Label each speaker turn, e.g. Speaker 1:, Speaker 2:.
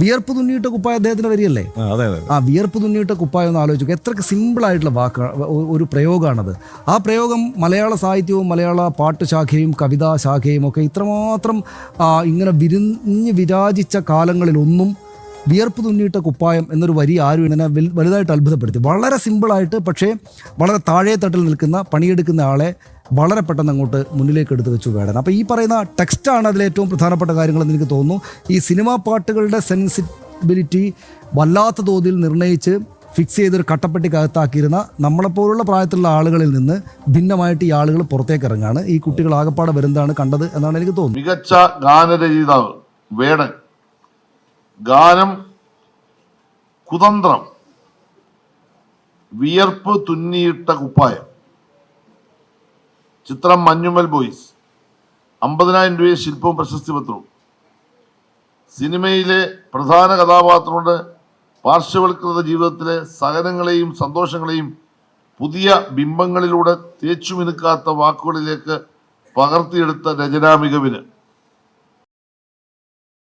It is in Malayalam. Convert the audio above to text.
Speaker 1: വിയർപ്പ് തുന്നിയിട്ട കുപ്പായ അദ്ദേഹത്തിന്റെ വരിയല്ലേ
Speaker 2: ആ,
Speaker 1: വിയർപ്പ് തുന്നിയിട്ട കുപ്പായ ഒന്ന് ആലോചിക്കുക. എത്രക്ക് സിമ്പിളായിട്ടുള്ള വാക്ക് ഒ- ഒരു പ്രയോഗമാണത് ആ പ്രയോഗം മലയാള സാഹിത്യവും മലയാള പാട്ടുശാഖയും കവിതാ ശാഖയും ഒക്കെ ഇത്രമാത്രം ഇങ്ങനെ വിരിഞ്ഞ് വിരാജിച്ച കാലങ്ങളിലൊന്നും വിയർപ്പ് തുന്നിയിട്ട കുപ്പായം എന്നൊരു വരി ആരും വൽ- വലുതായിട്ട് അത്ഭുതപ്പെടുത്തി. വളരെ സിമ്പിളായിട്ട് പക്ഷേ വളരെ താഴെ തട്ടിൽ നിൽക്കുന്ന പണിയെടുക്കുന്ന ആളെ വളരെ പെട്ടെന്ന് അങ്ങോട്ട് മുന്നിലേക്ക് എടുത്തു വെച്ചു വേടൻ അപ്പോൾ ഈ പറയുന്ന ടെക്സ്റ്റാണ് അതിൽ ഏറ്റവും പ്രധാനപ്പെട്ട കാര്യങ്ങളെന്ന് എനിക്ക് തോന്നുന്നു. ഈ സിനിമാ പാട്ടുകളുടെ സെൻസിബിലിറ്റി വല്ലാത്ത തോതിൽ നിർണയിച്ച് ഫിക്സ് ചെയ്തൊരു കട്ടപ്പെട്ടിക്കകത്താക്കിയിരുന്ന നമ്മളെപ്പോലുള്ള പ്രായത്തിലുള്ള ആളുകളിൽ നിന്ന് ഭിന്നമായിട്ട് ഈ ആളുകൾ പുറത്തേക്ക് ഇറങ്ങാണ്. ഈ കുട്ടികൾ ആകപ്പാടെ വരുന്നതാണ് കണ്ടത് എന്നാണ് എനിക്ക് തോന്നുന്നത്.
Speaker 3: മികച്ച ഗാനരചയിതാവ് വേടൻ ഗാനം കുതന്ത്രം വിയർപ്പ് തുന്നിയിട്ട കുപ്പായം ചിത്രം മഞ്ഞുമൽ ബോയ്സ് അമ്പതിനായിരം രൂപയെ ശില്പവും പ്രശസ്തി പത്രവും. സിനിമയിലെ പ്രധാന കഥാപാത്രങ്ങളുടെ പാർശ്വവൽകൃത ജീവിതത്തിലെ സഹനങ്ങളെയും സന്തോഷങ്ങളെയും പുതിയ ബിംബങ്ങളിലൂടെ തേച്ചുമിനുക്കാത്ത വാക്കുകളിലേക്ക് പകർത്തിയെടുത്ത രചനാ മികവിന്